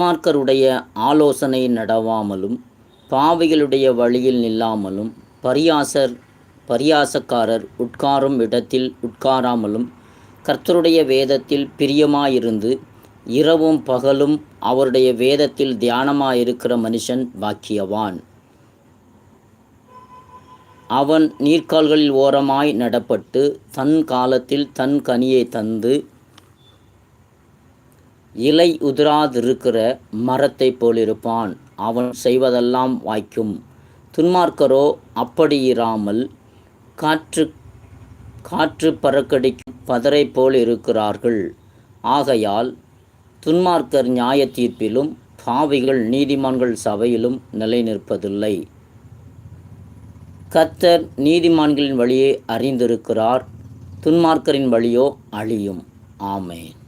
துன்மார்க்கருடைய ஆலோசனை நடவாமலும் பாவைகளுடைய வழியில் நில்லாமலும் பரியாசர் பரியாசக்காரர் உட்காரும் இடத்தில் உட்காராமலும் கர்த்தருடைய வேதத்தில் பிரியமாயிருந்து இரவும் பகலும் அவருடைய வேதத்தில் தியானமாயிருக்கிற மனுஷன் பாக்கியவான். அவன் நீர்க்கால்களில் ஓரமாய் நடப்பட்டு தன் காலத்தில் தன் கனியை தந்து இலை உதிராதிருக்கிற மரத்தைப் போலிருப்பான். அவன் செய்வதெல்லாம் வாய்க்கும். துன்மார்க்கரோ அப்படியிராமல் காற்று காற்று பறக்கடிக்கும் பதரை போல் இருக்கிறார்கள் ஆகையால் துன்மார்க்கர் நியாய தீர்ப்பிலும் பாவிகள் நீதிமான்கள் சபையிலும் நிலை நிற்பதில்லை கத்தர் நீதிமான்களின் வழியை அறிந்திருக்கிறார். துன்மார்க்கரின் வழியோ அழியும். ஆமேன்.